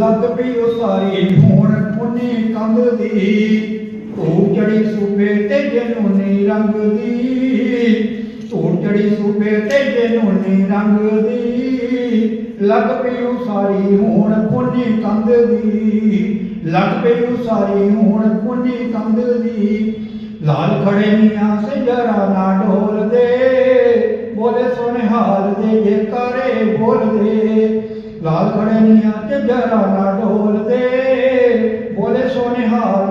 ਲੱਗ ਪਈ ਉਸਾਰੀ ਹੋਣ ਪੁੰਨੇ ਕੰਧ ਦੀ, ਧੂੜ ਚੜੀ ਸੂਬੇ ਤੇ ਜਨੂਨੀ ਰੰਗ ਦੀ। ਧੂੜ ਚੜੀ ਸੂਬੇ ਤੇ ਜਨੂਨੀ ਰੰਗ ਦੀ। ਲੱਗ ਪਈ ਉਸਾਰੀ ਹੋਣ ਪੁੰਨੇ ਕੰਧ ਦੀ। ਲੱਗ ਪਈ ਉਸਾਰੀ ਹੋਣ ਪੁੰਨੇ ਕੰਧ ਦੀ। ਲਾਲ ਖੜੇ ਮੀਆਂ ਸੇ ਜਰਾ ਨਾ ਢੋਲਦੇ ਬੋਲੇ ਸੋਨੇ ਹਾਲ ਦੇ, ਜੇਕਾਰੇ ਬੋਲਦੇ। ਲਾਲ ਖੜੇ ਤੇ ਜਰਾ ਢੋਲਦੇ ਬੋਲੇ ਸੋਨੇ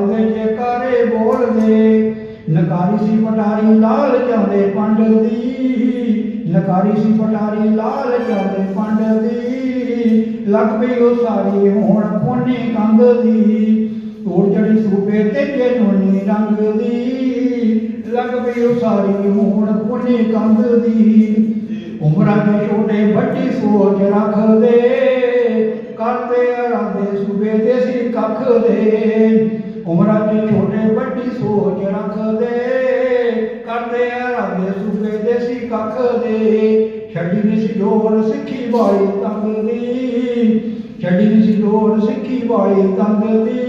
ਦੇ ਜੇਕਾਰੇ ਬੋਲਦੇ ਨਕਾਰੀ ਸੀ ਪਟਾਰੀ ਲਾਲ ਜਾਂਦੇ ਪੰਡ ਦੀ। ਨਕਾਰੀ ਸੀ ਪਟਾਰੀ ਲਾਲ ਜਾਂਦੇ ਪੰਡ ਦੀ। ਲੱਗ ਪਈ ਉਹ ਸਾਰੀ ਹੋਣ ਕੋਨੇ ਕੰਧ ਦੀ। ਤੋੜ ਚੜੀ ਸੂਬੇ ਤੇ ਜਨੂਨੀ ਰੰਗ ਦੀ। ਲੱਗ ਪਈ ਉਹ ਸਾਰੀ ਹੋਣ ਕੋਨੇ ਕੰਧ ਦੀ। ਉਮਰਾਂ ਦੇ ਛੋਟੇ ਵੱਡੀ ਸੋਚ ਰੱਖਦੇ, ਕਰਦੇ ਅਰਾਦੇ ਸੂਬੇ ਦੇ ਸੀ ਕੱਖ ਦੇ ਉਮਰਾਂ ਦੇ ਛੋਟੇ ਵੱਡੀ ਸੋਚ ਰੱਖਦੇ, ਕਰਦੇ ਅਰਾਦੇ ਸੂਬੇ ਦੇ ਸੀ ਕੱਖ ਦੇ ਛੱਡੀ ਨਹੀਂ ਸੀ ਸਿੱਖੀ ਵਾਲੀ ਤੰਗ ਦੀ, ਛੱਡੀ ਨਹੀਂ ਸੀ ਸਿੱਖੀ ਵਾਲੀ ਤੰਗ ਦੀ।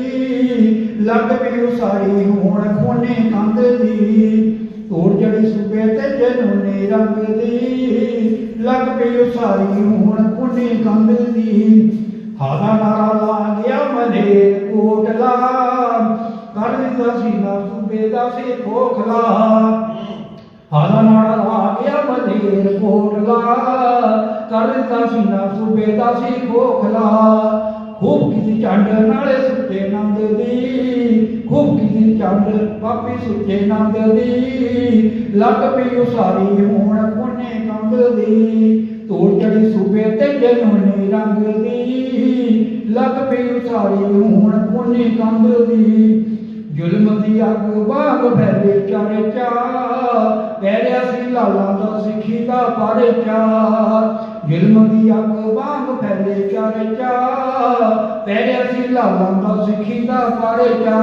ਲੱਗ ਪਈ ਉਸਾਰੀ ਹੋਣ ਕੋਨੇ ਕੰਧ ਦੀ ਤੋੜ ਜੜੀ ਸੂਬੇ ਤੇ ਜਨੂਨੀ ਰੰਗ ਦੀ, ਲੱਗ ਪਈ ਉਸਾਰੀ ਹੋਣ ਕੋਨੇ ਕੰਧ ਦੀ। ਹਾਦਾ ਨਾਰਾ ਲਾ ਗਿਆ ਮਨੇ ਕੋਟਲਾ, ਕਰ ਦਿੱਤਾ ਸੀ ਨਾ ਸੂਬੇ ਦਾ ਸੀ ਖੋਖਲਾ। ਹਾਦਾ ਨਾਰਾ ਲਾ ਗਿਆ ਮਨੇ ਕੋਟਲਾ, ਕਰ ਦਿੱਤਾ ਸੀ ਨਾ ਸੂਬੇ ਦਾ ਸੀ ਖੋਖਲਾ। ਖੂਬ ਕੀਤੀ ਚੰਡ ਨਾਲੇ ਸੁੱਤੇ ਨੰਦ ਦੀ ਖੂਬ ਕੀਤੀ ਪਾਪੀ ਸੁੱਤੇ ਨੰਦ ਦੀ, ਲੱਗ ਪਈ ਉਸਾਰੀ ਹੋਣ ਕੋਨੇ ਕੰਦ ਦੀ। ਤੋੜ ਚੜੀ ਸੂਬੇ ਤੇ ਜਨੂਨੀ ਰੰਗ ਦੀ, ਲੱਗ ਪਈ ਉਸਾਰੀ ਹੋਣ ਕੋਨੇ ਕੰਦ ਦੀ। ਜ਼ੁਲਮ ਦੀ ਅੱਗ ਬਾਗ ਫੈਲੇ ਚਾਰੇ ਚਾ ਪਹਿਰਿਆ ਸੀ ਲਾਲਾਂ ਦਾ ਸਿੱਖੀ ਦਾ ਪਾਰੇ ਚਾ ਜ਼ੁਲਮ ਦੀ ਅੱਗ ਬਾਗ ਫੈਲੇ ਚਾਰੇ ਚਾ ਸੀ ਲਾਲਾਂ ਦਾ ਸਿੱਖੀ ਦਾ ਪਾਰੇ ਚਾ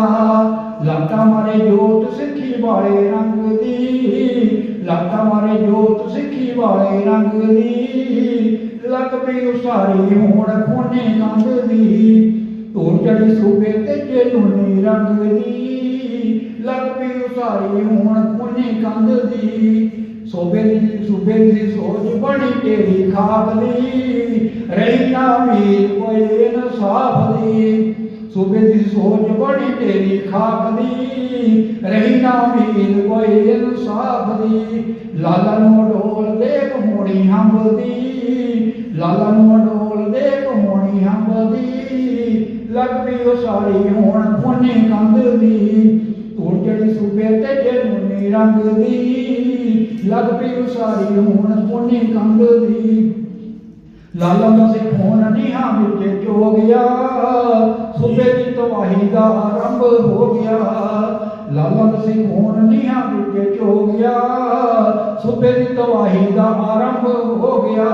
ਲਾਟਾ ਮਾਰੇ ਜੋਤ ਸਿੱਖੀ ਵਾਲੇ ਰੰਗ ਦੀ। ਲਾਟਾ ਮਾਰੇ ਜੋਤ ਸਿੱਖੀ ਵਾਲੇ ਰੰਗ ਦੀ। ਲੱਗ ਪਈ ਉਸਾਰੀ ਹੋਣ ਕੋਨੇ ਕੰਧ ਦੀ। ਧੂੜ ਚੜੀ ਸੂਬੇ ਤੇ ਜਨੂਨੀ ਰੰਗ ਦੀ। ਲੱਗ ਪਈ ਉਸਾਰੀ ਹੋਣ ਕੋਨੇ ਕੰਧ ਦੀ। ਸੋਬੇ ਦੀ ਸੂਬੇ ਦੀ ਸੋਚ ਬਣੀ ਤੇਰੀ ਖਾਕ ਦੀ। ਰਹੀ ਨਾ ਵੀਰ ਕੋਈ ਇਨਸਾਫ ਦੀ। ਸੂਬੇ ਦੀ ਸੋਚ ਬਣੀ ਤੇਰੀ ਖਾਕ ਦੀ। ਰਹੀ ਨਾ ਵੀਰ ਕੋਈ ਇਨਸਾਫ ਦੀ। ਲਾਲਾ ਨੂੰ ਢੋਲ ਦੇ ਕਮੋੜੀ ਹੰਬਦੀ ਲਾਲਾ ਨੂੰ ਢੋਲ ਸੂਬੇ ਤੇ ਜਨੂਨੀ ਰੰਗ ਦੀ, ਲੱਗ ਪਈ ਉਹ ਹੋਣ ਕੋਨੇ ਕੰਧ ਦੀ। ਲਾਲਾ ਦਾ ਸੇ ਖੋਨ ਨੀਹਾਂ ਵਿੱਚ ਚੋ ਗਿਆ, ਸੂਬੇ ਦੀ ਤਵਾਹੀ ਦਾ ਆਰੰਭ ਹੋ ਗਿਆ। ਲਾਲਾ ਦਾ ਸੇ ਖੋਨ ਨੀਹਾਂ ਵਿੱਚ ਚੋ ਗਿਆ, ਸੂਬੇ ਦੀ ਤਵਾਹੀ ਦਾ ਆਰੰਭ ਹੋ ਗਿਆ।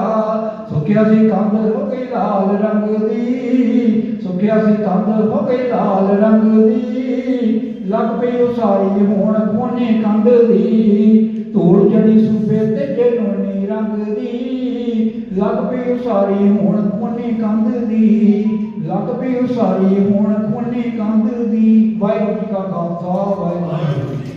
ਸੁਖਿਆ ਸੀ ਕੰਧ ਹੋ ਗਈ ਲਾਲ ਰੰਗ ਦੀ, ਸੁਖਿਆ ਸੀ ਕੰਧ ਹੋ ਗਈ ਲਾਲ ਰੰਗ ਦੀ। ਲੱਗ ਪਈ ਉਸਾਰੀ ਹੋਣ ਕੋਨੇ ਕੰਧ ਦੀ। ਧੂੜ ਚੜੀ ਸੂਬੇ ਤੇ ਜਨੂਨੀ ਰੰਗ ਦੀ ਲੱਗ ਪਈ ਉਸਾਰੀ ਹੋਣ ਕੋਨੇ ਕੰਧ ਦੀ। ਲੱਗ ਪਈ ਉਸਾਰੀ ਹੋਣ ਕੋਨੇ ਕੰਧ ਦੀ। ਵਾਹਿਗੁਰੂ ਜੀ ਕਾ ਖਾਲਸਾ, ਵਾਹਿਗੁਰੂ ਜੀ